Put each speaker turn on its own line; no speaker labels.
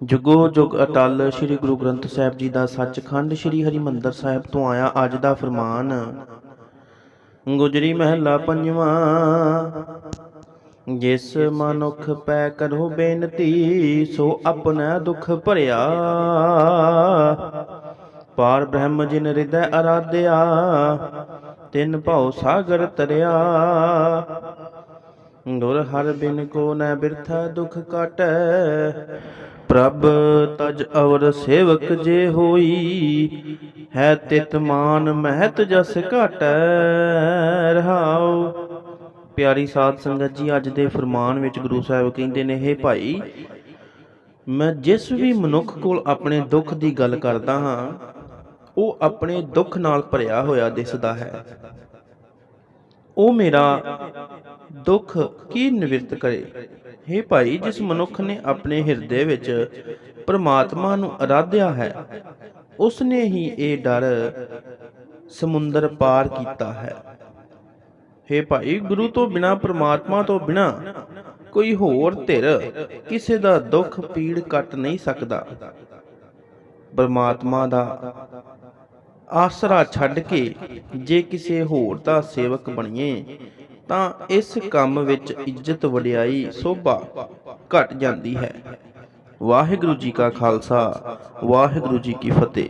ਜੁਗੋ ਜੁਗ ਅਟਲ ਸ੍ਰੀ ਗੁਰੂ ਗ੍ਰੰਥ ਸਾਹਿਬ ਜੀ ਦਾ ਸੱਚਖੰਡ ਸ੍ਰੀ ਹਰਿਮੰਦਰ ਸਾਹਿਬ ਤੋਂ ਆਇਆ ਅੱਜ ਦਾ ਫਰਮਾਨ। ਗੁਜਰੀ ਮਹਿਲਾ ਪੰਜਵਾਂ, ਜਿਸ ਮਨੁਖ ਪੈ ਕਰੋ ਬੇਨਤੀ, ਸੋ ਆਪਣਾ ਦੁੱਖ ਭਰਿਆ। ਪਾਰ ਬ੍ਰਹਮ ਜਿਨ ਹਿਰਦੈ ਅਰਾਧਿਆ, ਤਿਨ ਭਉ ਸਾਗਰ ਤਰਿਆ। ਗੁਰ ਹਰ ਬਿਨ ਕੋ ਨ ਬਿਰਥਾ ਦੁਖ ਕਾਟੈ। ਪ੍ਰਭ ਤਜ ਅਵਰ ਸੇਵਕ ਜੇ ਹੋਈ, ਹੈ ਤਿਤ ਮਾਨ ਮਹਿਤ ਜਸ ਘਟੈ। ਰਹਾਉ। ਪਿਆਰੀ ਸਾਧ ਸੰਗਤ ਜੀ, ਅੱਜ ਦੇ ਫਰਮਾਨ ਵਿੱਚ ਗੁਰੂ ਸਾਹਿਬ ਕਹਿੰਦੇ ਨੇ ਇਹ ਭਾਈ, ਮੈਂ ਜਿਸ ਵੀ ਮਨੁੱਖ ਕੋਲ ਆਪਣੇ ਦੁੱਖ ਦੀ ਗੱਲ ਕਰਦਾ ਹਾਂ, ਉਹ ਆਪਣੇ ਦੁੱਖ ਨਾਲ ਭਰਿਆ ਹੋਇਆ ਦਿਸਦਾ ਹੈ। ਉਹ ਮੇਰਾ ਦੁੱਖ ਕੀ ਨਿਵਰਤ ਕਰੇ? हे ਭਾਈ, ਜਿਸ ਮਨੁੱਖ ਨੇ ਆਪਣੇ ਹਿਰਦੇ ਵਿੱਚ ਪ੍ਰਮਾਤਮਾ ਨੂੰ ਅਰਾਧਿਆ ਹੈ ਉਸ ਨੇ ਹੀ ਇਹ ਡਰ ਸਮੁੰਦਰ ਪਾਰ ਕੀਤਾ ਹੈ। हे ਭਾਈ, ਗੁਰੂ ਤੋਂ ਬਿਨਾ, ਪ੍ਰਮਾਤਮਾ ਤੋਂ ਬਿਨਾ ਕੋਈ ਹੋਰ ਧਿਰ ਕਿਸੇ ਦਾ ਦੁੱਖ, ਪੀੜ ਕੱਟ ਨਹੀਂ ਸਕਦਾ। ਪਰਮਾਤਮਾ ਦਾ ਆਸਰਾ ਛੱਡ ਕੇ ਜੇ ਕਿਸੇ ਹੋਰ ਦਾ ਸੇਵਕ ਬਣੀਏ, ਤਾਂ ਇਸ ਕੰਮ ਵਿੱਚ ਇੱਜ਼ਤ ਵਡਿਆਈ ਸੋਭਾ ਘਟ ਜਾਂਦੀ ਹੈ। ਵਾਹਿਗੁਰੂ ਜੀ ਕਾ ਖਾਲਸਾ, ਵਾਹਿਗੁਰੂ ਜੀ ਕੀ ਫਤਿਹ।